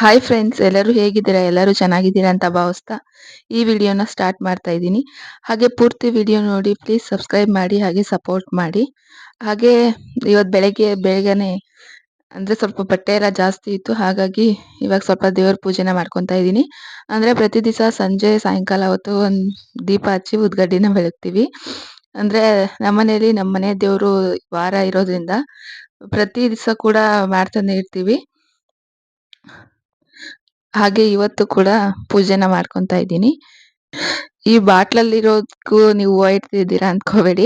Hi friends ಎಲ್ಲರೂ ಹೇಗಿದ್ದೀರಾ? ಎಲ್ಲರೂ ಚೆನ್ನಾಗಿದ್ದೀರಾ ಅಂತ ಭಾವಿಸ್ತಾ ಈ ವಿಡಿಯೋನ ಸ್ಟಾರ್ಟ್ ಮಾಡ್ತಾ ಇದ್ದೀನಿ. ಹಾಗೆ ಪೂರ್ತಿ ವಿಡಿಯೋ ನೋಡಿ ಪ್ಲೀಸ್ ಸಬ್ಸ್ಕ್ರೈಬ್ ಮಾಡಿ, ಹಾಗೆ ಸಪೋರ್ಟ್ ಮಾಡಿ. ಹಾಗೆ ಇವತ್ತು ಬೆಳಗ್ಗೆ ಬೇಗನೆ ಅಂದರೆ ಸ್ವಲ್ಪ ಬಟ್ಟೆ ಎಲ್ಲ ಜಾಸ್ತಿ ಇತ್ತು. ಹಾಗಾಗಿ ಇವಾಗ ಸ್ವಲ್ಪ ದೇವ್ರ ಪೂಜೆನ ಮಾಡ್ಕೊತಾ ಇದ್ದೀನಿ. ಅಂದರೆ ಪ್ರತಿ ದಿವಸ ಸಂಜೆ, ಸಾಯಂಕಾಲ ಹೊತ್ತು ಒಂದು ದೀಪ ಹಚ್ಚಿ ಉದ್ಗಡ್ಡಿನ ಬೆಳಗ್ತೀವಿ. ಅಂದರೆ ನಮ್ಮನೇಲಿ ನಮ್ಮ ಮನೆ ದೇವರು ವಾರ ಇರೋದ್ರಿಂದ ಪ್ರತಿ ದಿವಸ ಕೂಡ ಮಾಡ್ತಾನೆ ಇರ್ತೀವಿ. ಹಾಗೆ ಇವತ್ತು ಕೂಡ ಪೂಜೆನ ಮಾಡ್ಕೊತಾ ಇದ್ದೀನಿ. ಈ ಬಾಟ್ಲಲ್ಲಿರೋದಕ್ಕೂ ನೀವು ಇಡ್ತಿದ್ದೀರಾ ಅನ್ಕೋಬೇಡಿ.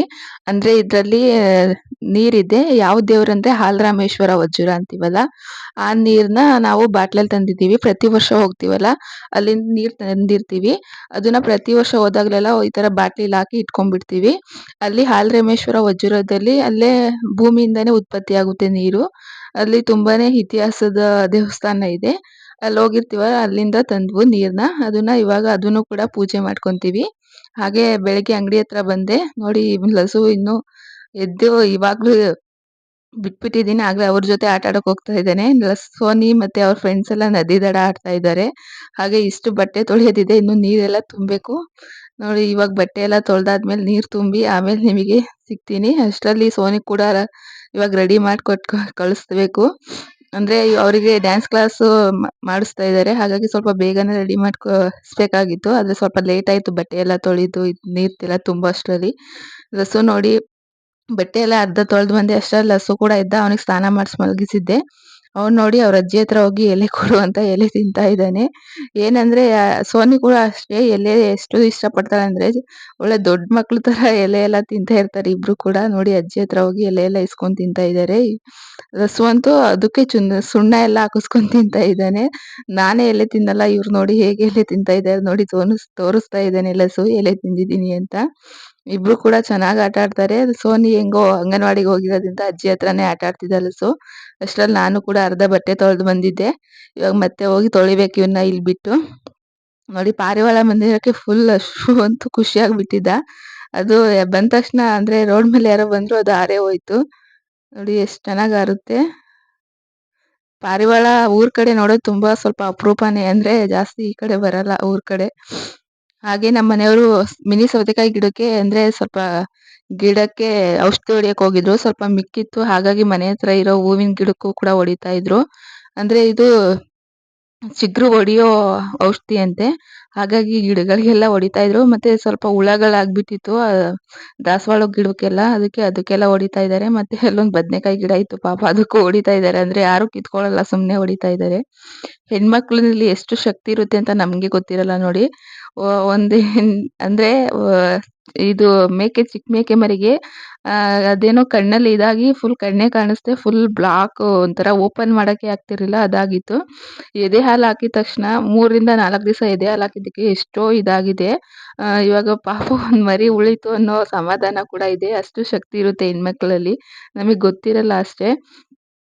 ಅಂದ್ರೆ ಇದರಲ್ಲಿ ನೀರಿದೆ. ಯಾವ ದೇವ್ರಂದ್ರೆ ಹಾಲರಾಮೇಶ್ವರ ವಜ್ರ ಅಂತೀವಲ್ಲ, ಆ ನೀರ್ನ ನಾವು ಬಾಟ್ಲಲ್ಲಿ ತಂದಿದ್ದೀವಿ. ಪ್ರತಿ ವರ್ಷ ಹೋಗ್ತೀವಲ್ಲ, ಅಲ್ಲಿಂದ ನೀರ್ ತಂದಿರ್ತೀವಿ. ಅದನ್ನ ಪ್ರತಿ ವರ್ಷ ಹೋದಾಗ್ಲೆಲ್ಲ ಈ ತರ ಬಾಟ್ಲಿಲಿ ಹಾಕಿ ಇಟ್ಕೊಂಡ್ಬಿಡ್ತೀವಿ. ಅಲ್ಲಿ ಹಾಲರಾಮೇಶ್ವರ ವಜ್ರದಲ್ಲಿ ಅಲ್ಲೇ ಭೂಮಿಯಿಂದಾನೇ ಉತ್ಪತ್ತಿ ಆಗುತ್ತೆ ನೀರು. ಅಲ್ಲಿ ತುಂಬಾನೇ ಇತಿಹಾಸದ ದೇವಸ್ಥಾನ ಇದೆ. ಅಲ್ಲಿ ಹೋಗಿರ್ತೀವ, ಅಲ್ಲಿಂದ ತಂದ್ವು ನೀರನ್ನ ಅದನ್ನ ಇವಾಗ ಅದನ್ನು ಕೂಡ ಪೂಜೆ ಮಾಡ್ಕೊಂತೀವಿ. ಹಾಗೆ ಬೆಳಗ್ಗೆ ಅಂಗಡಿ ಹತ್ರ ಬಂದೆ. ನೋಡಿ ಲಸು ಇನ್ನು ಎದ್ದು ಇವಾಗ್ಲೂ ಬಿಟ್ಬಿಟ್ಟಿದ್ದೀನಿ. ಆಗ್ಲೇ ಅವ್ರ ಜೊತೆ ಆಟ ಆಡೋಕೆ ಹೋಗ್ತಾ ಇದ್ದಾನೆ. ಸೋನಿ ಮತ್ತೆ ಅವ್ರ ಫ್ರೆಂಡ್ಸ್ ಎಲ್ಲ ನದಿ ದಡ ಆಡ್ತಾ ಇದ್ದಾರೆ. ಹಾಗೆ ಇಷ್ಟು ಬಟ್ಟೆ ತೊಳೆಯೋದಿದೆ. ಇನ್ನು ನೀರೆಲ್ಲ ತುಂಬಬೇಕು. ನೋಡಿ, ಇವಾಗ ಬಟ್ಟೆ ಎಲ್ಲ ತೊಳೆದಾದ್ಮೇಲೆ ನೀರು ತುಂಬಿ ಆಮೇಲೆ ನಿಮಗೆ ಸಿಗ್ತೀನಿ. ಅಷ್ಟರಲ್ಲಿ ಸೋನಿ ಕೂಡ ಇವಾಗ ರೆಡಿ ಮಾಡಿ ಕೊಟ್ಟು ಕಳಿಸ್ಬೇಕು. ಅಂದ್ರೆ ಅವರಿಗೆ ಡ್ಯಾನ್ಸ್ ಕ್ಲಾಸ್ ಮಾಡಿಸ್ತಾ ಇದ್ದಾರೆ ಹಾಗಾಗಿ ಸ್ವಲ್ಪ ಬೇಗನೆ ರೆಡಿ ಮಾಡ್ಕೊಸ್ಬೇಕಾಗಿತ್ತು. ಆದ್ರೆ ಸ್ವಲ್ಪ ಲೇಟ್ ಆಯ್ತು. ಬಟ್ಟೆ ಎಲ್ಲ ತೊಳೆದು ನೀರ್ತಿಲ್ಲ ತುಂಬಾ ಅಷ್ಟರಲ್ಲಿ. ಲಸು ನೋಡಿ ಬಟ್ಟೆ ಎಲ್ಲ ಅರ್ಧ ತೊಳೆದು ಬಂದೆ ಅಷ್ಟರಲ್ಲಿ. ಲಸು ಕೂಡ ಇದ್ದ. ಅವನಿಗೆ ಸ್ನಾನ ಮಾಡಿಸಿ ಮಲಗಿಸಿದ್ದೆ. ಅವ್ನು ನೋಡಿ ಅವ್ರ ಅಜ್ಜಿ ಹತ್ರ ಹೋಗಿ ಎಲೆ ಕೊಡು ಅಂತ ಎಲೆ ತಿಂತಾ ಇದ್ದಾನೆ. ಏನಂದ್ರೆ ಸೋನಿ ಕೂಡ ಅಷ್ಟೇ ಎಲೆ ಎಷ್ಟು ಇಷ್ಟಪಡ್ತಾಳೆ ಅಂದ್ರೆ, ಒಳ್ಳೆ ದೊಡ್ಡ ಮಕ್ಳು ತರ ಎಲೆ ಎಲ್ಲ ತಿಂತಾ ಇರ್ತಾರೆ ಇಬ್ರು ಕೂಡ. ನೋಡಿ ಅಜ್ಜಿ ಹತ್ರ ಹೋಗಿ ಎಲೆ ಎಲ್ಲ ಇಸ್ಕೊಂಡ್ ತಿಂತಾ ಇದ್ದಾರೆ ರಸು ಅಂತೂ ಅದಕ್ಕೆ ಚುನ್, ಸುಣ್ಣ ಎಲ್ಲ ಹಾಕಿಸ್ಕೊಂಡ್ ತಿಂತಾ ಇದ್ದಾನೆ. ನಾನೇ ಎಲೆ ತಿನ್ನಲ್ಲ, ಇವ್ರು ನೋಡಿ ಹೇಗೆ ಎಲೆ ತಿಂತಾ ಇದ್ದಾರೆ ನೋಡಿ ತೋರಿಸ್ ತೋರಿಸ್ತಾ ಇದ್ದಾನೆ ಲಸು ಎಲೆ ತಿಂದಿದ್ದೀನಿ ಅಂತ. ಇಬ್ರು ಕೂಡ ಚೆನ್ನಾಗಿ ಆಟ ಆಡ್ತಾರೆ. ಸೋನಿ ಹೆಂಗೋ ಅಂಗನವಾಡಿಗೆ ಹೋಗಿರೋದ್ರಿಂದ ಅಜ್ಜಿ ಹತ್ರನೇ ಆಟ ಆಡ್ತಿದ್ದಾಳೆ ಸೊ, ಅಷ್ಟ್ರಲ್ಲಿ ನಾನು ಕೂಡ ಅರ್ಧ ಬಟ್ಟೆ ತೊಳೆದು ಬಂದಿದ್ದೆ. ಇವಾಗ ಮತ್ತೆ ಹೋಗಿ ತೊಳಿಬೇಕು ಇವನ್ನ ಇಲ್ಲಿ ಬಿಟ್ಟು. ನೋಡಿ ಪಾರಿವಾಳ ಮಂದಿರಕ್ಕೆ ಫುಲ್ ಅಷ್ಟು ಅಂತೂ ಖುಷಿಯಾಗಿ ಅದು ಬಂದ ತಕ್ಷಣ ಅಂದ್ರೆ ರೋಡ್ ಮೇಲೆ ಯಾರೋ ಬಂದ್ರು ಅದು ಹಾರೇ ಹೋಯ್ತು. ನೋಡಿ ಎಷ್ಟು ಚೆನ್ನಾಗಿ ಆರುತ್ತೆ ಪಾರಿವಾಳ ಊರ್ ಕಡೆ ನೋಡೋದು ತುಂಬಾ ಸ್ವಲ್ಪ ಅಪರೂಪನೇ ಅಂದ್ರೆ ಜಾಸ್ತಿ ಈ ಕಡೆ ಬರಲ್ಲ ಊರ್ ಕಡೆ. ಹಾಗೆ ನಮ್ಮ ಮನೆಯವರು ಮಿನಿ ಸೌತೆಕಾಯಿ ಗಿಡಕ್ಕೆ ಅಂದ್ರೆ ಸ್ವಲ್ಪ ಗಿಡಕ್ಕೆ ಔಷಧಿ ಹೊಡಿಯಕ್ಕೆ ಹೋಗಿದ್ರು. ಸ್ವಲ್ಪ ಮಿಕ್ಕಿತ್ತು. ಹಾಗಾಗಿ ಮನೆ ಹತ್ರ ಇರೋ ಹೂವಿನ ಗಿಡಕ್ಕೂ ಕೂಡ ಹೊಡಿತಾ ಇದ್ರು. ಅಂದ್ರೆ ಇದು ಚಿಗ್ರು ಹೊಡಿಯೋ ಔಷಧಿ ಅಂತೆ. ಹಾಗಾಗಿ ಗಿಡಗಳಿಗೆಲ್ಲ ಹೊಡಿತಾ ಇದ್ರು. ಮತ್ತೆ ಸ್ವಲ್ಪ ಹುಳಗಳಾಗ್ಬಿಟ್ಟಿತ್ತು. ದಾಸವಾಳ ಗಿಡಕ್ಕೆಲ್ಲ. ಅದಕ್ಕೆ ಅದಕ್ಕೆಲ್ಲ ಹೊಡಿತಾ ಇದ್ದಾರೆ ಮತ್ತೆ ಅಲ್ಲೊಂದು ಬದನೆಕಾಯಿ ಗಿಡ ಇತ್ತು. ಪಾಪ ಅದಕ್ಕೂ ಹೊಡಿತಾ ಇದ್ದಾರೆ ಅಂದ್ರೆ ಯಾರು ಕಿತ್ಕೊಳ್ಳಲ್ಲ. ಸುಮ್ಮನೆ ಹೊಡಿತಾ ಇದ್ದಾರೆ ಹೆಣ್ಮಕ್ಳಲ್ಲಿ ಎಷ್ಟು ಶಕ್ತಿ ಇರುತ್ತೆ ಅಂತ ನಮಗೆ ಗೊತ್ತಿರಲ್ಲ ನೋಡಿ. ಒಂದು ಅಂದ್ರೆ ಇದು ಮೇಕೆ ಚಿಕ್ಕ ಮೇಕೆ ಮರಿಗೆ ಅದೇನೋ ಕಣ್ಣಲ್ಲಿ ಇದಾಗಿ ಫುಲ್ ಕಣ್ಣೇ ಕಾಣಿಸ್ದೆ ಫುಲ್ ಬ್ಲಾಕ್ ಒಂಥರ ಓಪನ್ ಮಾಡೋಕ್ಕೆ ಆಗ್ತಿರಲಿಲ್ಲ, ಅದಾಗಿತ್ತು. ಎದೆ ಹಾಲು ಹಾಕಿದ ತಕ್ಷಣ ಮೂರರಿಂದ ನಾಲ್ಕು ದಿವಸ ಎದೆ ಹಾಲು ಹಾಕಿದ್ದಕ್ಕೆ ಎಷ್ಟೋ ಇದಾಗಿದೆ. ಇವಾಗ ಪಾಪ ಒಂದು ಮರಿ ಉಳಿತು ಅನ್ನೋ ಸಮಾಧಾನ ಕೂಡ ಇದೆ, ಅಷ್ಟು ಶಕ್ತಿ ಇರುತ್ತೆ ಹೆಣ್ಮಕ್ಳಲ್ಲಿ. ನಮಗೆ ಗೊತ್ತಿರಲ್ಲ ಅಷ್ಟೇ.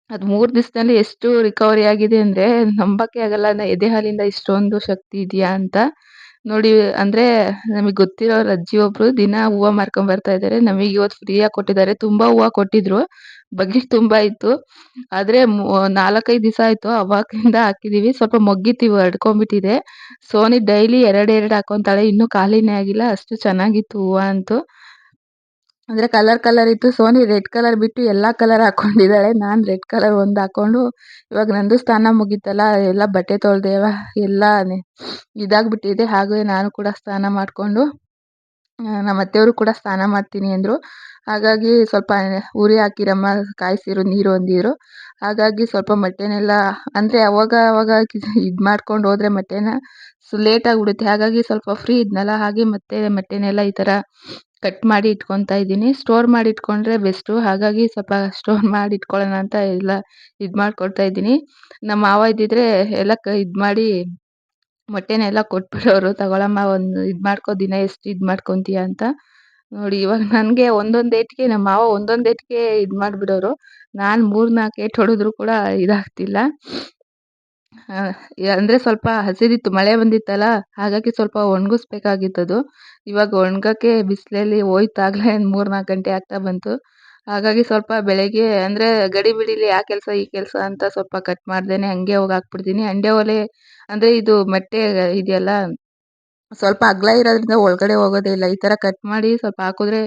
ಅದು ಮೂರು ದಿವಸದಲ್ಲಿ ಎಷ್ಟು ರಿಕವರಿ ಆಗಿದೆ ಅಂದರೆ ನಂಬಕ್ಕೆ ಆಗಲ್ಲ ಎದೆ ಹಾಲಿಂದ ಇಷ್ಟೊಂದು ಶಕ್ತಿ ಇದೆಯಾ ಅಂತ. ನೋಡಿ, ಅಂದ್ರೆ ನಮಗೆ ಗೊತ್ತಿರೋರು ಅಜ್ಜಿ ಒಬ್ರು ದಿನ ಹೂವ ಮಾರ್ಕೊಂಡ್ ಬರ್ತಾ ಇದ್ದಾರೆ ನಮಗೆ ಇವತ್ತು ಆಗಿ ಕೊಟ್ಟಿದ್ದಾರೆ. ತುಂಬಾ ಹೂವ ಕೊಟ್ಟಿದ್ರು. ಬಗ್ಗಿ ತುಂಬಾ ಇತ್ತು. ಆದ್ರೆ ನಾಲ್ಕೈದು ದಿವಸ ಆಯ್ತು ಅವಾಗಿಂದ ಹಾಕಿದೀವಿ. ಸ್ವಲ್ಪ ಮೊಗ್ಗಿತ್ತು ಹರಡ್ಕೊಂಡ್ಬಿಟ್ಟಿದೆ ಸೋನಿ ಡೈಲಿ ಎರಡ್ ಎರಡ್ ಹಾಕೊಂತಾಳೆ. ಇನ್ನೂ ಖಾಲಿನೇ ಆಗಿಲ್ಲ. ಅಷ್ಟು ಚೆನ್ನಾಗಿತ್ತು ಹೂವ ಅಂತೂ. ಅಂದ್ರೆ ಕಲರ್ ಕಲರ್ ಇತ್ತು. ಸೋನಿ ರೆಡ್ ಕಲರ್ ಬಿಟ್ಟು ಎಲ್ಲಾ ಕಲರ್ ಹಾಕೊಂಡಿದ್ದಾಳೆ ನಾನು ರೆಡ್ ಕಲರ್ ಒಂದು ಹಾಕೊಂಡು ಇವಾಗ ನಂದು ಸ್ನಾನ ಮುಗೀತಲ್ಲ, ಎಲ್ಲ ಬಟ್ಟೆ ತೊಳೆದೆ ಎಲ್ಲ ಇದಾಗ್ಬಿಟ್ಟಿದೆ. ಹಾಗೆ ನಾನು ಕೂಡ ಸ್ನಾನ ಮಾಡಿಕೊಂಡು ನಮ್ಮ ಅತ್ತೆಯವರು ಕೂಡ ಸ್ನಾನ ಮಾಡ್ತೀನಿ ಅಂದರು. ಹಾಗಾಗಿ ಸ್ವಲ್ಪ ಉರಿ ಹಾಕಿರಮ್ಮ ಕಾಯಿಸಿರು ನೀರು ಅಂದಿದ್ರು. ಹಾಗಾಗಿ ಸ್ವಲ್ಪ ಮೊಟ್ಟೆನೆಲ್ಲ, ಅಂದರೆ ಅವಾಗ ಅವಾಗ ಇದು ಮಾಡ್ಕೊಂಡು ಹೋದ್ರೆ ಮೊಟ್ಟೆನ ಸೊ ಬಿಡುತ್ತೆ ಹಾಗಾಗಿ ಸ್ವಲ್ಪ ಫ್ರೀ ಇದ್ನಲ್ಲ, ಹಾಗೆ ಮತ್ತೆ ಮೊಟ್ಟೆನೆಲ್ಲ ಈ ಥರ ಕಟ್ ಮಾಡಿ ಇಟ್ಕೊತಾ ಇದ್ದೀನಿ. ಸ್ಟೋರ್ ಮಾಡಿ ಇಟ್ಕೊಂಡ್ರೆ ಬೆಸ್ಟು ಹಾಗಾಗಿ ಸ್ವಲ್ಪ ಸ್ಟೋರ್ ಮಾಡಿ ಇಟ್ಕೊಳ್ಳೋಣ ಅಂತ ಎಲ್ಲ ಇದು ಮಾಡ್ಕೊಳ್ತಾ ಇದ್ದೀನಿ. ನಮ್ಮ ಮಾವ ಇದ್ದಿದ್ರೆ ಎಲ್ಲ ಕ, ಇದು ಮಾಡಿ ಮೊಟ್ಟೆನೆಲ್ಲ ಕೊಟ್ಬಿಡೋರು. ತಗೊಳಮ್ಮ, ಒಂದು ಇದು ಮಾಡ್ಕೊ, ದಿನ ಎಷ್ಟು ಇದು ಮಾಡ್ಕೊತೀಯ ಅಂತ. ನೋಡಿ ಇವಾಗ ನನಗೆ ಒಂದೊಂದು ಏಟಿಗೆ ನಮ್ಮ ಮಾವ ಒಂದೊಂದು ಏಟಿಗೆ ಇದು ಮಾಡಿಬಿಡೋರು. ನಾನು ಮೂರು ನಾಲ್ಕು ಏಟು ಹೊಡೆದ್ರು ಕೂಡ ಇದಾಗ್ತಿಲ್ಲ. ಅಂದರೆ ಸ್ವಲ್ಪ ಹಸಿರಿತ್ತು ಮಳೆ ಬಂದಿತ್ತಲ್ಲ, ಹಾಗಾಗಿ ಸ್ವಲ್ಪ ಒಣಗಿಸ್ಬೇಕಾಗಿತ್ತು ಅದು ಇವಾಗ ಒಣಗಕ್ಕೆ ಬಿಸಿಲಲ್ಲಿ ಹೋಯ್ತು ಆಗಲೇ ಮೂರು ನಾಲ್ಕು ಗಂಟೆ ಆಗ್ತಾ ಬಂತು. ಹಾಗಾಗಿ ಸ್ವಲ್ಪ ಬೆಳಗ್ಗೆ, ಅಂದ್ರೆ ಗಡಿಬಿಡಿಲಿ ಆ ಕೆಲಸ ಈ ಕೆಲಸ ಅಂತ ಸ್ವಲ್ಪ ಕಟ್ ಮಾಡ್ದೇನೆ, ಹಂಗೆ ಹೋಗಿ ಹಾಕ್ಬಿಡ್ತೀನಿ. ಹಂಡೆ ಒಲೆ, ಅಂದ್ರೆ ಇದು ಮೆಟ್ಟೆ ಇದೆಯಲ್ಲ ಸ್ವಲ್ಪ ಅಗಲ ಇರೋದ್ರಿಂದ ಒಳಗಡೆ ಹೋಗೋದೇ ಇಲ್ಲ ಈ ಥರ ಕಟ್ ಮಾಡಿ ಸ್ವಲ್ಪ ಹಾಕಿದ್ರೆ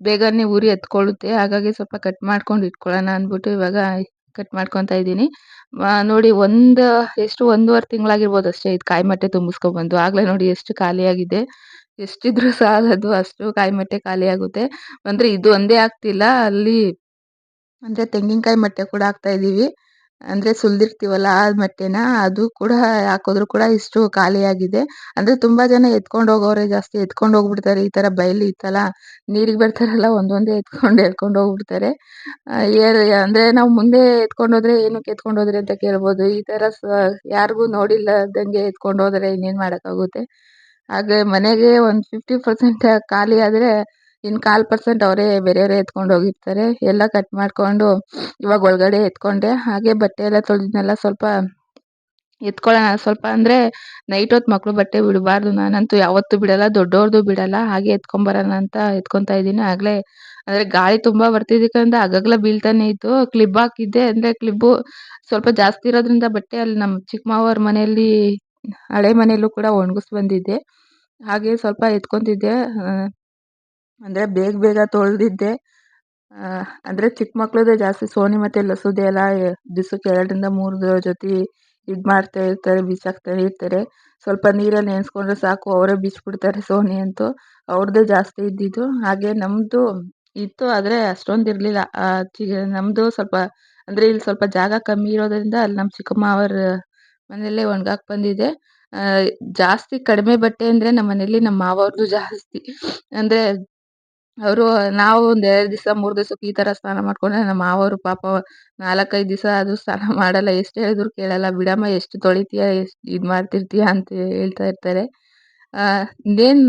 ಬೇಗನೆ ಉರಿ ಎತ್ಕೊಳ್ಳುತ್ತೆ. ಹಾಗಾಗಿ ಸ್ವಲ್ಪ ಕಟ್ ಮಾಡ್ಕೊಂಡು ಇಟ್ಕೊಳ್ಳೋಣ ಅಂದ್ಬಿಟ್ಟು ಇವಾಗ ಕಟ್ ಮಾಡ್ಕೊತಾ ಇದ್ದೀನಿ. ನೋಡಿ ಒಂದು, ಎಷ್ಟು ಒಂದೂವರೆ ತಿಂಗಳಾಗಿರ್ಬೋದು ಅಷ್ಟೇ ಇದು ಕಾಯಿ ಮೊಟ್ಟೆ ತುಂಬಿಸ್ಕೊಬಂದು. ಆಗಲೇ ನೋಡಿ ಎಷ್ಟು ಖಾಲಿಯಾಗಿದೆ. ಎಷ್ಟಿದ್ರೂ ಸಾಲದು ಅಷ್ಟು ಕಾಯಿ ಮೊಟ್ಟೆ ಖಾಲಿ ಆಗುತ್ತೆ ಅಂದರೆ ಇದು ಒಂದೇ ಆಗ್ತಿಲ್ಲ. ಅಲ್ಲಿ, ಅಂದರೆ ತೆಂಗಿನಕಾಯಿ ಮಟ್ಟೆ ಕೂಡ ಹಾಕ್ತಾ ಇದ್ದೀವಿ. ಅಂದರೆ ಸುಲಿದಿರ್ತೀವಲ್ಲ ಆ ಮೊಟ್ಟೆನ, ಅದು ಕೂಡ ಹಾಕಿದ್ರು ಕೂಡ ಇಷ್ಟು ಖಾಲಿಯಾಗಿದೆ. ಅಂದರೆ ತುಂಬ ಜನ ಎತ್ಕೊಂಡು ಹೋಗೋರೆ ಜಾಸ್ತಿ, ಎತ್ಕೊಂಡು ಹೋಗ್ಬಿಡ್ತಾರೆ. ಈ ಥರ ಬಯಲು ಇತ್ತಲ್ಲ, ನೀರಿಗೆ ಬರ್ತಾರಲ್ಲ, ಒಂದೊಂದೇ ಎತ್ಕೊಂಡು ಎತ್ಕೊಂಡು ಹೋಗ್ಬಿಡ್ತಾರೆ. ಅಂದ್ರೆ ನಾವು ಮುಂದೆ ಎತ್ಕೊಂಡು ಹೋದ್ರೆ ಏನಕ್ಕೆ ಎತ್ಕೊಂಡು ಹೋದ್ರೆ ಅಂತ ಕೇಳ್ಬೋದು. ಈ ಥರ ಸ, ಯಾರಿಗೂ ನೋಡಿಲ್ಲದಂಗೆ ಎತ್ಕೊಂಡು ಹೋದರೆ ಇನ್ನೇನು ಮಾಡೋಕ್ಕಾಗುತ್ತೆ? ಹಾಗೆ ಮನೆಗೆ ಒಂದು ಫಿಫ್ಟಿ ಪರ್ಸೆಂಟ್ ಖಾಲಿ ಆದರೆ ಇನ್ನು ಕಾಲು ಪರ್ಸೆಂಟ್ ಅವರೇ ಬೇರೆಯವರೇ ಎತ್ಕೊಂಡು ಹೋಗಿರ್ತಾರೆ. ಎಲ್ಲ ಕಟ್ ಮಾಡಿಕೊಂಡು ಇವಾಗ ಒಳಗಡೆ ಎತ್ಕೊಂಡೆ. ಹಾಗೆ ಬಟ್ಟೆ ಎಲ್ಲ ತೊಳೆದಿದ್ನೆಲ್ಲ ಸ್ವಲ್ಪ ಎತ್ಕೊಳ್ಳೋಣ. ಸ್ವಲ್ಪ ಅಂದರೆ ನೈಟ್ ಹೊತ್ತು ಮಕ್ಕಳು ಬಟ್ಟೆ ಬಿಡಬಾರ್ದು. ನಾನಂತೂ ಯಾವತ್ತೂ ಬಿಡಲ್ಲ. ದೊಡ್ಡವ್ರದ್ದು ಬಿಡಲ್ಲ. ಹಾಗೆ ಎತ್ಕೊಂಬರೋಣ ಅಂತ ಎತ್ಕೊತಾ ಇದ್ದೀನಿ. ಆಗಲೇ ಅಂದರೆ ಗಾಳಿ ತುಂಬ ಅಂದ್ರೆ ಆಗಾಗ್ಲೇ ಬೀಳ್ತಾನೆ ಇತ್ತು. ಕ್ಲಿಬ್ ಹಾಕಿದ್ದೆ. ಅಂದರೆ ಕ್ಲಿಬ್ಬು ಸ್ವಲ್ಪ ಜಾಸ್ತಿ ಇರೋದ್ರಿಂದ ಬಟ್ಟೆ ಅಲ್ಲಿ ನಮ್ಮ ಚಿಕ್ಕಮ್ಮವ್ರ ಮನೆಯಲ್ಲಿ ಹಳೆ ಮನೆಯಲ್ಲೂ ಕೂಡ ಒಣಗಿಸ್ ಬಂದಿದ್ದೆ ಹಾಗೆ ಸ್ವಲ್ಪ ಎತ್ಕೊತಿದ್ದೆ. ಅಂದರೆ ಬೇಗ ಬೇಗ ತೊಳೆದಿದ್ದೆ. ಅಂದರೆ ಚಿಕ್ಕ ಮಕ್ಕಳದೇ ಜಾಸ್ತಿ ಸೋನಿ ಮತ್ತು ಲಸೂದೆ ಎಲ್ಲ ದಿವ್ಸಕ್ಕೆ ಎರಡರಿಂದ ಮೂರು ಜೊತೆ ಇದು ಮಾಡ್ತಾ ಇರ್ತಾರೆ ಬಿಸಾಕ್ತಾನೆ ಇರ್ತಾರೆ. ಸ್ವಲ್ಪ ನೀರಲ್ಲಿ ನೆನೆಸ್ಕೊಂಡ್ರೆ ಸಾಕು, ಅವರೇ ಬಿಸ್ಬಿಡ್ತಾರೆ ಸೋನಿ ಅಂತೂ. ಅವ್ರದ್ದೇ ಜಾಸ್ತಿ ಇದ್ದಿದ್ದು. ಹಾಗೆ ನಮ್ಮದು ಇತ್ತು, ಆದರೆ ಅಷ್ಟೊಂದು ಇರಲಿಲ್ಲ. ಚಿ ನಮ್ಮದು ಸ್ವಲ್ಪ, ಅಂದರೆ ಇಲ್ಲಿ ಸ್ವಲ್ಪ ಜಾಗ ಕಮ್ಮಿ ಇರೋದರಿಂದ ಅಲ್ಲಿ ನಮ್ಮ ಚಿಕ್ಕಮ್ಮ ಅವರ ಮನೆಯಲ್ಲೇ ಒಣಗಾಕ್ ಬಂದಿದೆ. ಜಾಸ್ತಿ ಕಡಿಮೆ ಬಟ್ಟೆ ಅಂದರೆ ನಮ್ಮ ಮನೇಲಿ ನಮ್ಮ ಮಾವವ್ರದ್ದು ಜಾಸ್ತಿ. ಅಂದರೆ ಅವರು ನಾವು ಒಂದು ಎರಡು ದಿವಸ, ಮೂರು ದಿವಸಕ್ಕೆ ಈ ಥರ ಸ್ನಾನ ಮಾಡ್ಕೊಂಡ್ರೆ ನಮ್ಮ ಮಾವರು ಪಾಪ ನಾಲ್ಕೈದು ದಿವಸ ಆದರೂ ಸ್ನಾನ ಮಾಡಲ್ಲ. ಎಷ್ಟು ಹೇಳಿದ್ರು ಕೇಳಲ್ಲ. ಬಿಡಮ್ಮ, ಎಷ್ಟು ತೊಳಿತೀಯ, ಎಷ್ಟು ಇದು ಮಾಡ್ತಿರ್ತೀಯ? ಅಂತ ಹೇಳ್ತಾ ಇರ್ತಾರೆ. ಇನ್ನೇನು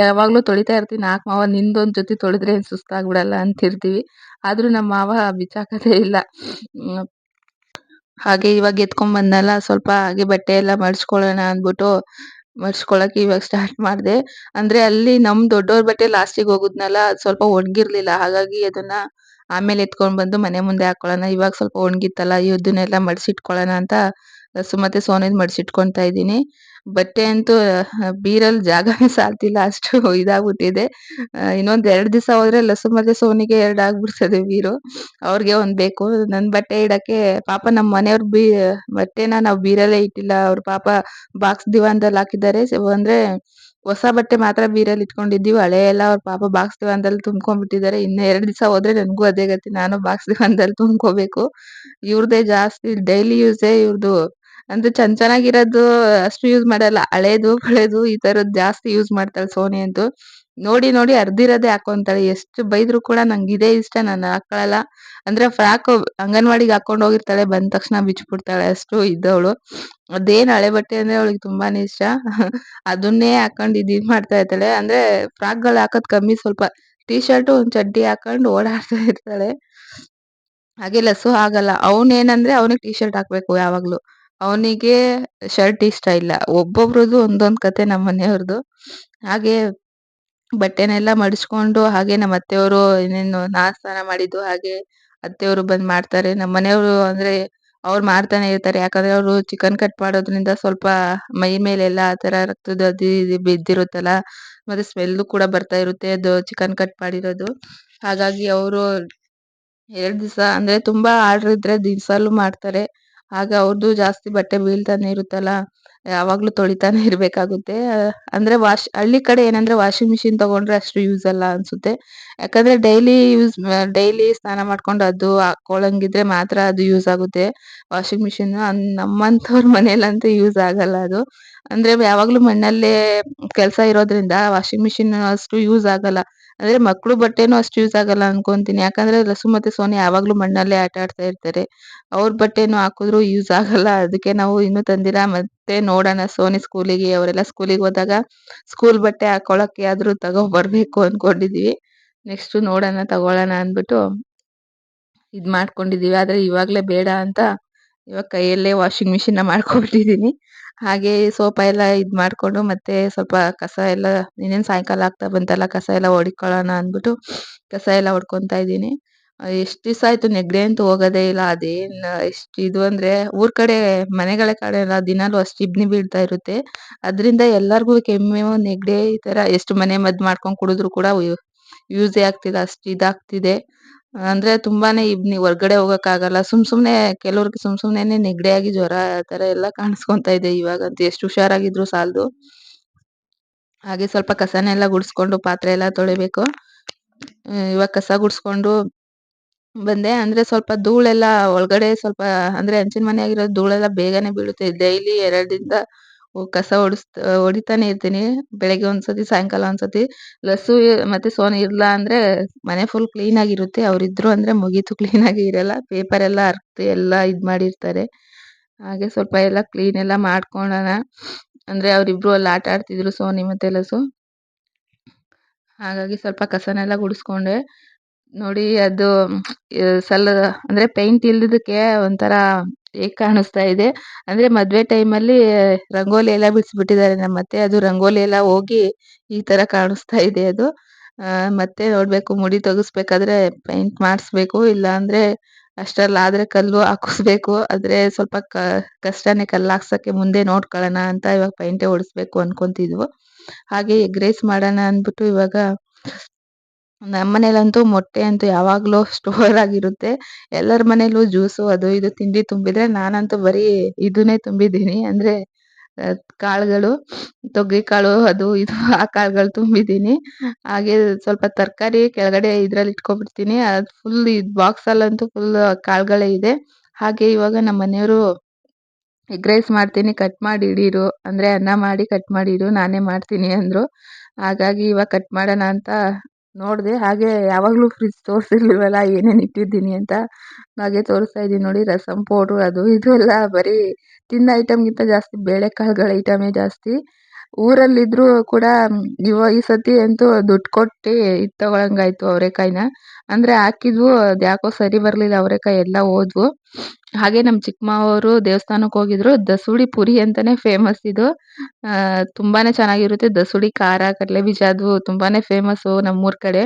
ಯಾವಾಗಲೂ ತೊಳಿತಾ ಇರ್ತೀನಿ. ನಾಲ್ಕು ಮಾವ, ನಿಂದೊಂದು ಜೊತೆ ತೊಳೆದ್ರೆ ಏನು ಸುಸ್ತಾಗ್ಬಿಡಲ್ಲ ಅಂತಿರ್ತೀವಿ. ಆದರೂ ನಮ್ಮ ಮಾವ ಬಿಚ್ಚಾಕೋದೇ ಇಲ್ಲ. ಹಾಗೆ ಇವಾಗ ಎತ್ಕೊಂಡ್ಬಂದಲ್ಲ ಸ್ವಲ್ಪ ಹಾಗೆ ಬಟ್ಟೆ ಎಲ್ಲ ಮಡಿಸ್ಕೊಳ್ಳೋಣ ಅಂದ್ಬಿಟ್ಟು ಮಡ್ಚ್ಕೊಳಕ್ಕೆ ಇವಾಗ ಸ್ಟಾರ್ಟ್ ಮಾಡ್ದೆ. ಅಂದ್ರೆ ಅಲ್ಲಿ ನಮ್ ದೊಡ್ಡೋರ್ ಬಟ್ಟೆ ಲಾಸ್ಟಿಗೆ ಹೋಗುದ್ನಲ್ಲ, ಅದ್ ಸ್ವಲ್ಪ ಒಣಗಿರ್ಲಿಲ್ಲ. ಹಾಗಾಗಿ ಅದನ್ನ ಆಮೇಲೆ ಎತ್ಕೊಂಡ್ ಬಂದು ಮನೆ ಮುಂದೆ ಹಾಕೊಳ್ಳೋಣ. ಇವಾಗ ಸ್ವಲ್ಪ ಒಣಗಿತ್ತಲ್ಲ ಇದನ್ನೆಲ್ಲ ಮಡ್ಸಿಟ್ಕೊಳ್ಳೋಣ ಅಂತ ಸುಮತಿ ಸೋನಿದ್ ಮಡ್ಸಿಟ್ಕೊಂತ ಇದ್ದೀನಿ. ಬಟ್ಟೆ ಅಂತೂ ಬೀರಲ್ ಜಾಗನೇ ಸಾಲ್ತಿಲ್ಲ. ಅಷ್ಟು ಇದಾಗ್ಬಿಟ್ಟಿದೆ. ಇನ್ನೊಂದು ಎರಡು ದಿವಸ ಹೋದ್ರೆ ಲಸು ಮತ್ತೆ ಸೋನಿಗೆ ಎರಡ್ ಆಗ್ಬಿಡ್ತದೆ ಬೀರು. ಅವ್ರಿಗೆ ಒಂದ್ ಬೇಕು. ನನ್ ಬಟ್ಟೆ ಇಡಕ್ಕೆ ಪಾಪ ನಮ್ಮ ಮನೆಯವ್ರ ಬೀ, ಬಟ್ಟೆನ ನಾವು ಬೀರಲ್ಲೇ ಇಟ್ಟಿಲ್ಲ. ಅವ್ರ ಪಾಪ ಬಾಕ್ಸ್ ದಿವಾನ್ದಲ್ಲಿ ಹಾಕಿದ್ದಾರೆ. ಅಂದ್ರೆ ಹೊಸ ಬಟ್ಟೆ ಮಾತ್ರ ಬೀರಲ್ಲಿ ಇಟ್ಕೊಂಡಿದ್ದೀವಿ. ಹಳೆ ಎಲ್ಲ ಅವ್ರ ಪಾಪ ಬಾಕ್ಸ್ ದಿವಾನ್ದಲ್ಲಿ ತುಂಬ್ಕೊಂಡ್ಬಿಟ್ಟಿದ್ದಾರೆ. ಇನ್ನ ಎರಡ್ ದಿವಸ ಹೋದ್ರೆ ನನಗೂ ಅದೇ ಗತಿ. ನಾನು ಬಾಕ್ಸ್ ದಿವಾನ್ದಲ್ಲಿ ತುಂಬ್ಕೋಬೇಕು. ಇವ್ರದೇ ಜಾಸ್ತಿ ಡೈಲಿ ಯೂಸೇ ಇವ್ರದ್ದು ಅಂದ್ರೆ ಚೆನ್ನ ಚೆನ್ನಾಗಿರೋದು ಅಷ್ಟು ಯೂಸ್ ಮಾಡಲ್ಲ. ಹಳೇದು ಪಳೇದು ಈ ತರದ್ ಜಾಸ್ತಿ ಯೂಸ್ ಮಾಡ್ತಾಳೆ ಸೋನಿ ಅಂತೂ. ನೋಡಿ ನೋಡಿ ಅರ್ದಿರೋದೇ ಹಾಕೊಂತಾಳೆ. ಎಷ್ಟು ಬೈದ್ರು ಕೂಡ ನಂಗೆ ಇದೇ ಇಷ್ಟ. ನಾನು ಹಾಕೊಳ್ಳಲ್ಲ ಅಂದ್ರೆ ಫ್ರಾಕ್ ಅಂಗನವಾಡಿಗೆ ಹಾಕೊಂಡು ಹೋಗಿರ್ತಾಳೆ. ಬಂದ ತಕ್ಷಣ ಬಿಚ್ಬಿಡ್ತಾಳೆ ಅಷ್ಟು ಇದ್ದವಳು. ಅದೇನ್ ಹಳೆ ಬಟ್ಟೆ ಅಂದ್ರೆ ಅವಳಿಗೆ ತುಂಬಾನೇ ಇಷ್ಟ. ಅದನ್ನೇ ಹಾಕೊಂಡು ಇದು ಮಾಡ್ತಾ ಇರ್ತಾಳೆ. ಅಂದ್ರೆ ಫ್ರಾಕ್ಗಳು ಹಾಕೋದ್ ಕಮ್ಮಿ ಸ್ವಲ್ಪ. ಟೀ ಶರ್ಟ್ ಒಂದ್ ಚಡ್ಡಿ ಹಾಕೊಂಡು ಓಡಾಡ್ತಾ ಇರ್ತಾಳೆ. ಹಾಗೆ ಲಸು ಆಗಲ್ಲ. ಅವನೇನಂದ್ರೆ ಅವನಿಗೆ ಟೀ ಶರ್ಟ್ ಹಾಕ್ಬೇಕು ಯಾವಾಗ್ಲೂ. ಅವನಿಗೆ ಶರ್ಟ್ ಇಷ್ಟ ಇಲ್ಲ. ಒಬ್ಬೊಬ್ರದ್ದು ಒಂದೊಂದು ಕತೆ ನಮ್ಮ ಮನೆಯವ್ರದ್ದು ಹಾಗೆ ಬಟ್ಟೆನೆಲ್ಲ ಮಡಿಸ್ಕೊಂಡು ಹಾಗೆ ನಮ್ಮ ಅತ್ತೆಯವರು ಏನೇನು ನಾ ಸ್ನಾನ ಮಾಡಿದ್ದು ಹಾಗೆ ಅತ್ತೆಯವರು ಬಂದು ಮಾಡ್ತಾರೆ. ನಮ್ಮ ಮನೆಯವರು ಅಂದ್ರೆ ಅವ್ರು ಮಾಡ್ತಾನೆ ಇರ್ತಾರೆ. ಯಾಕಂದ್ರೆ ಅವರು ಚಿಕನ್ ಕಟ್ ಮಾಡೋದ್ರಿಂದ ಸ್ವಲ್ಪ ಮೈ ಮೇಲೆಲ್ಲ ಆ ಥರ ರಕ್ತದ ಅದು ಇದು ಬಿದ್ದಿರುತ್ತಲ್ಲ, ಮತ್ತೆ ಸ್ಮೆಲ್ಲು ಕೂಡ ಬರ್ತಾ ಇರುತ್ತೆ ಅದು ಚಿಕನ್ ಕಟ್ ಮಾಡಿರೋದು. ಹಾಗಾಗಿ ಅವರು ಎರಡು ದಿವಸ ಅಂದ್ರೆ ತುಂಬಾ ಆರ್ಡ್ರ್ ಇದ್ದರೆ ದಿವ್ಸಲೂ ಮಾಡ್ತಾರೆ. ಆಗ ಅವ್ರದ್ದು ಜಾಸ್ತಿ ಬಟ್ಟೆ ಬೀಳ್ತಾನೆ ಇರುತ್ತಲ್ಲ, ಯಾವಾಗಲೂ ತೊಳಿತಾನೆ ಇರಬೇಕಾಗುತ್ತೆ. ಅಂದರೆ ವಾಶ್ ಹಳ್ಳಿ ಕಡೆ ಏನಂದರೆ ವಾಷಿಂಗ್ ಮಿಷಿನ್ ತೊಗೊಂಡ್ರೆ ಅಷ್ಟು ಯೂಸ್ ಅಲ್ಲ ಅನಿಸುತ್ತೆ. ಯಾಕಂದರೆ ಡೈಲಿ ಯೂಸ್ ಡೈಲಿ ಸ್ನಾನ ಮಾಡ್ಕೊಂಡು ಅದು ಹಾಕ್ಕೊಳ್ಳಂಗಿದ್ರೆ ಮಾತ್ರ ಅದು ಯೂಸ್ ಆಗುತ್ತೆ. ವಾಷಿಂಗ್ ಮಿಷಿನ್ ನಮ್ಮಂಥವ್ರ ಮನೇಲಂತೂ ಯೂಸ್ ಆಗಲ್ಲ ಅದು. ಅಂದರೆ ಯಾವಾಗಲೂ ಮಣ್ಣಲ್ಲೇ ಕೆಲಸ ಇರೋದ್ರಿಂದ ವಾಷಿಂಗ್ ಮಿಷಿನ್ ಅಷ್ಟು ಯೂಸ್ ಆಗಲ್ಲ. ಅಂದರೆ ಮಕ್ಕಳು ಬಟ್ಟೆನೂ ಅಷ್ಟು ಯೂಸ್ ಆಗಲ್ಲ ಅನ್ಕೊಂತೀನಿ. ಯಾಕಂದ್ರೆ ಲಸು ಮತ್ತೆ ಸೋನಿ ಯಾವಾಗಲೂ ಮಣ್ಣಲ್ಲೇ ಆಟ ಆಡ್ತಾ ಇರ್ತಾರೆ. ಅವ್ರ ಬಟ್ಟೆನೂ ಹಾಕಿದ್ರು ಯೂಸ್ ಆಗಲ್ಲ. ಅದಕ್ಕೆ ನಾವು ಇನ್ನು ತಂದಿಲ್ಲ ಮತ್ತೆ ನೋಡೋಣ ಸೋನಿ ಸ್ಕೂಲಿಗೆ ಅವರೆಲ್ಲ ಸ್ಕೂಲಿಗೆ ಹೋದಾಗ ಸ್ಕೂಲ್ ಬಟ್ಟೆ ಹಾಕೊಳಕ್ಕೆ ಆದ್ರೂ ತಗೋ ಬರ್ಬೇಕು ಅನ್ಕೊಂಡಿದೀವಿ. ನೆಕ್ಸ್ಟ್ ನೋಡೋಣ, ತಗೊಳ್ಳೋಣ ಅಂದ್ಬಿಟ್ಟು ಇದು ಮಾಡ್ಕೊಂಡಿದೀವಿ. ಆದ್ರೆ ಇವಾಗಲೇ ಬೇಡ ಅಂತ ಇವಾಗ ಕೈಯಲ್ಲೇ ವಾಷಿಂಗ್ನ ಮಾಡ್ಕೊಬಿಟ್ಟಿದ್ದೀನಿ ಹಾಗೆ ಸೋಪ ಎಲ್ಲ ಇದ್ ಮಾಡ್ಕೊಂಡು ಮತ್ತೆ ಸ್ವಲ್ಪ ಕಸ ಎಲ್ಲ, ಇನ್ನೇನು ಸಾಯಂಕಾಲ ಆಗ್ತಾ ಬಂತಲ್ಲ ಕಸ ಎಲ್ಲ ಹೊಡಿಕೊಳ್ಳೋಣ ಅಂದ್ಬಿಟ್ಟು ಕಸ ಎಲ್ಲ ಹೊಡ್ಕೊಂತಾ ಇದ್ದೀನಿ. ಎಷ್ಟು ದಿವಸ ಆಯ್ತು ನೆಗಡಿ ಅಂತೂ ಹೋಗೋದೇ ಇಲ್ಲ. ಅದೇನ್, ಎಷ್ಟು ಇದು ಅಂದ್ರೆ ಊರ್ ಕಡೆ, ಮನೆಗಳ ಕಡೆ ಎಲ್ಲ ದಿನಾಲು ಅಷ್ಟು ಇಬ್ನಿ ಬೀಳ್ತಾ ಇರುತ್ತೆ. ಅದರಿಂದ ಎಲ್ಲರಿಗೂ ಕೆಮ್ಮು, ನೆಗಡಿ ಈ ತರ ಎಷ್ಟು ಮನೆ ಮದ್ದು ಮಾಡ್ಕೊಂಡು ಕುಡಿದ್ರು ಕೂಡ ಯೂಸೇ ಆಗ್ತಿಲ್ಲ. ಅಷ್ಟು ಇದಾಗ್ತಿದೆ. ಅಂದ್ರೆ ತುಂಬಾನೇ ಇಬ್ನಿ ಹೊರ್ಗಡೆ ಹೋಗಕ್ಕೆ ಆಗಲ್ಲ ಸುಮ್ ಸುಮ್ನೆ ಕೆಲವ್ರಿಗೆ ಸುಮ್ ಸುಮ್ನೆನೆ ನೆಗಡಿಯಾಗಿ ಜ್ವರ ಆ ತರ ಎಲ್ಲ ಕಾಣಿಸ್ಕೊಂತಾ ಇದೆ ಇವಾಗಂತೂ ಎಷ್ಟು ಹುಷಾರಾಗಿದ್ರು ಸಾಲದು. ಹಾಗೆ ಸ್ವಲ್ಪ ಕಸನೆಲ್ಲ ಗುಡಿಸ್ಕೊಂಡು ಪಾತ್ರೆ ಎಲ್ಲ ತೊಳಿಬೇಕು. ಇವಾಗ ಕಸ ಗುಡಿಸ್ಕೊಂಡು ಬಂದೆ. ಅಂದ್ರೆ ಸ್ವಲ್ಪ ಧೂಳೆಲ್ಲ ಒಳಗಡೆ ಸ್ವಲ್ಪ ಅಂದ್ರೆ ಹಂಚಿನ ಮನೆ ಆಗಿರೋ ಧೂಳೆಲ್ಲ ಬೇಗನೆ ಬೀಳುತ್ತೆ. ಡೈಲಿ ಎರಡರಿಂದ ಕಸ ಹೊಡ್ಸ್ ಹೊಡಿತಾನೆ ಇರ್ತೀನಿ. ಬೆಳಗ್ಗೆ ಒಂದ್ಸತಿ, ಸಾಯಂಕಾಲ ಒಂದ್ಸತಿ. ಲಸ್ಸು ಮತ್ತೆ ಸೋನ್ ಇರ್ಲ ಅಂದ್ರೆ ಮನೆ ಫುಲ್ ಕ್ಲೀನ್ ಆಗಿರುತ್ತೆ. ಅವ್ರಿದ್ರು ಅಂದ್ರೆ ಮುಗೀತು ಕ್ಲೀನ್ ಆಗಿ ಇರಲ್ಲ. ಪೇಪರ್ ಎಲ್ಲ ಹರ್ದು ಎಲ್ಲ ಇದ್ ಮಾಡಿರ್ತಾರೆ. ಹಾಗೆ ಸ್ವಲ್ಪ ಎಲ್ಲ ಕ್ಲೀನ್ ಎಲ್ಲ ಮಾಡ್ಕೊಳ್ಳೋಣ ಅಂದ್ರೆ ಅವರಿಬ್ರು ಅಲ್ಲಿ ಆಟ ಆಡ್ತಿದ್ರು ಸೋನಿ ಮತ್ತೆ ಲಸು ಹಾಗಾಗಿ ಸ್ವಲ್ಪ ಕಸನೆಲ್ಲ ಗುಡಿಸ್ಕೊಂಡೆ. ನೋಡಿ ಅದು ಸಲ ಅಂದ್ರೆ ಪೇಂಟ್ ಇಲ್ದಿದ್ದಕ್ಕೆ ಒಂಥರ ಹೇಗ್ ಕಾಣಿಸ್ತಾ ಇದೆ? ಅಂದ್ರೆ ಮದ್ವೆ ಅಲ್ಲಿ ರಂಗೋಲಿ ಎಲ್ಲ ಬಿಡಿಸ್ಬಿಟ್ಟಿದ್ದಾರೆ ನಮ್ಮ ಅತ್ತೆ. ಅದು ರಂಗೋಲಿ ಎಲ್ಲ ಹೋಗಿ ಈ ತರ ಕಾಣಿಸ್ತಾ ಇದೆ ಅದು. ಆ, ಮತ್ತೆ ನೋಡ್ಬೇಕು ಮುಡಿ ತೆಗಿಸ್ಬೇಕಾದ್ರೆ ಪೇಂಟ್ ಮಾಡಿಸ್ಬೇಕು ಇಲ್ಲ ಅಂದ್ರೆ ಅಷ್ಟ್ರಲ್ಲಾದ್ರೆ ಕಲ್ಲು ಹಾಕಿಸ್ಬೇಕು. ಆದ್ರೆ ಸ್ವಲ್ಪ ಕಷ್ಟನೇ ಕಲ್ಲು ಹಾಕ್ಸಕ್ಕೆ ಮುಂದೆ ನೋಡ್ಕೊಳ್ಳೋಣ ಅಂತ ಇವಾಗ ಪೇಂಟೇ ಹೊಡಿಸ್ಬೇಕು ಅನ್ಕೊಂತಿದ್ವು. ಹಾಗೆ ಎಗ್ ರೈಸ್ ಮಾಡೋಣ ಅಂದ್ಬಿಟ್ಟು ಇವಾಗ ನಮ್ಮನೇಲಂತೂ ಮೊಟ್ಟೆ ಅಂತೂ ಯಾವಾಗಲೂ ಸ್ಟೋರ್ ಆಗಿರುತ್ತೆ. ಎಲ್ಲರ ಮನೇಲೂ ಜ್ಯೂಸು ಅದು ಇದು ತಿಂಡಿ ತುಂಬಿದ್ರೆ ನಾನಂತೂ ಬರೀ ಇದನ್ನೇ ತುಂಬಿದ್ದೀನಿ. ಅಂದ್ರೆ ಕಾಳುಗಳು ತೊಗರಿ ಕಾಳು ಅದು ಇದು ಆ ಕಾಳುಗಳು ತುಂಬಿದ್ದೀನಿ. ಹಾಗೆ ಸ್ವಲ್ಪ ತರಕಾರಿ ಕೆಳಗಡೆ ಇದ್ರಲ್ಲಿ ಇಟ್ಕೊಬಿಡ್ತೀನಿ ಅದು ಫುಲ್ ಇದು ಬಾಕ್ಸ್ ಅಲ್ಲಂತೂ ಫುಲ್ ಕಾಳುಗಳೇ ಇದೆ. ಹಾಗೆ ಇವಾಗ ನಮ್ಮ ಮನೆಯವರು ಎಗ್ ರೈಸ್ ಮಾಡ್ತೀನಿ ಕಟ್ ಮಾಡಿ ಇಡೀರು ಅಂದ್ರೆ ಅನ್ನ ಮಾಡಿ ಕಟ್ ಮಾಡಿ ಇಡು ನಾನೇ ಮಾಡ್ತೀನಿ ಅಂದ್ರು. ಹಾಗಾಗಿ ಇವಾಗ ಕಟ್ ಮಾಡೋಣ ಅಂತ ನೋಡಿದೆ, ಹಾಗೆ ಯಾವಾಗಲೂ ಫ್ರಿಜ್ ತೋರಿಸಿರ್ಲಿಲ್ವಲ್ಲ ಏನೇನು ಇಟ್ಟಿದ್ದೀನಿ ಅಂತ. ಹಾಗೆ ತೋರಿಸ್ತಾ ಇದ್ದೀನಿ ನೋಡಿ, ರಸಂ, ಪೌಡ್ರು, ಅದು, ಇದು ಎಲ್ಲ ಬರೀ ತಿನ್ನೋ ಐಟಮ್ಗಿಂತ ಜಾಸ್ತಿ, ಬೇಳೆಕಾಳುಗಳ ಐಟಮೇ ಜಾಸ್ತಿ. ಊರಲ್ಲಿದ್ರು ಕೂಡ ಇವ ಈ ಸತಿ ಅಂತೂ ದುಡ್ಡು ಕೊಟ್ಟು ಇದು ತಗೊಳಂಗಾಯ್ತು ಅವರೆಕಾಯಿನ. ಅಂದ್ರೆ ಹಾಕಿದ್ವು ಅದ್ಯಾಕೋ ಸರಿ ಬರ್ಲಿಲ್ಲ, ಅವರೆಕಾಯಿ ಎಲ್ಲ ಹೋದ್ವು. ಹಾಗೆ ನಮ್ಮ ಚಿಕ್ಕಮ್ಮವರು ದೇವಸ್ಥಾನಕ್ಕೆ ಹೋಗಿದ್ರು. ದಸೂಡಿ ಪುರಿ ಅಂತಾನೆ ಫೇಮಸ್ ಇದು. ತುಂಬಾನೇ ಚೆನ್ನಾಗಿರುತ್ತೆ. ದಸೂಡಿ ಖಾರ, ಕಡಲೆಬೀಜ ಅದು ತುಂಬಾನೇ ಫೇಮಸ್ ನಮ್ಮೂರ್ ಕಡೆ.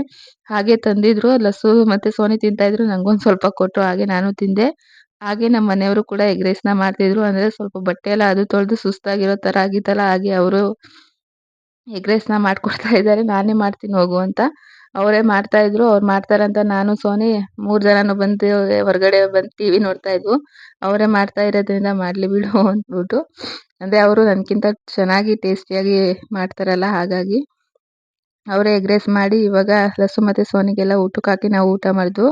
ಹಾಗೆ ತಂದಿದ್ರು, ಲಸ್ಸು ಮತ್ತೆ ಸೋನಿ ತಿಂತಾ ಇದ್ರು. ನಂಗೊಂದ್ ಸ್ವಲ್ಪ ಕೊಟ್ರು ಹಾಗೆ ನಾನು ತಿಂದೆ. ಹಾಗೆ ನಮ್ಮ ಮನೆಯವರು ಕೂಡ ಎಗ್ ರೈಸ್ನ ಮಾಡ್ತಿದ್ರು. ಅಂದ್ರೆ ಸ್ವಲ್ಪ ಬಟ್ಟೆ ಎಲ್ಲ ಅದು ತೊಳೆದು ಸುಸ್ತಾಗಿರೋ ತರ ಆಗಿತ್ತಲ್ಲ, ಹಾಗೆ ಅವರು ಎಗ್ ರೈಸ್ನ ಮಾಡ್ಕೊಡ್ತಾ ಇದ್ದಾರೆ. ನಾನೇ ಮಾಡ್ತೀನಿ ಹೋಗು ಅಂತ ಅವರೇ ಮಾಡ್ತಾ ಇದ್ರು. ಅವ್ರು ಮಾಡ್ತಾರಂತ ನಾನು, ಸೋನಿ ಮೂರು ಜನನು ಬಂದು ಹೊರಗಡೆ ಬಂದು ಟಿವಿ ನೋಡ್ತಾ ಇದ್ವು. ಅವರೇ ಮಾಡ್ತಾ ಇರೋದ್ರಿಂದ ಮಾಡ್ಲಿ ಬಿಡು ಅಂದ್ಬಿಟ್ಟು. ಅಂದ್ರೆ ಅವರು ನನಗಿಂತ ಚೆನ್ನಾಗಿ ಟೇಸ್ಟಿಯಾಗಿ ಮಾಡ್ತಾರಲ್ಲ, ಹಾಗಾಗಿ ಅವರೇ ಎಗ್ ರೈಸ್ ಮಾಡಿ ಇವಾಗ ಲಸು ಮತ್ತೆ ಸೋನಿಗೆಲ್ಲ ಊಟಕ್ಕೆ ಹಾಕಿ ನಾವು ಊಟ ಮಾಡಿದ್ವು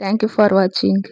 ಥ್ಯಾಂಕ್ ಯು ಫಾರ್ ವಾಚಿಂಗ್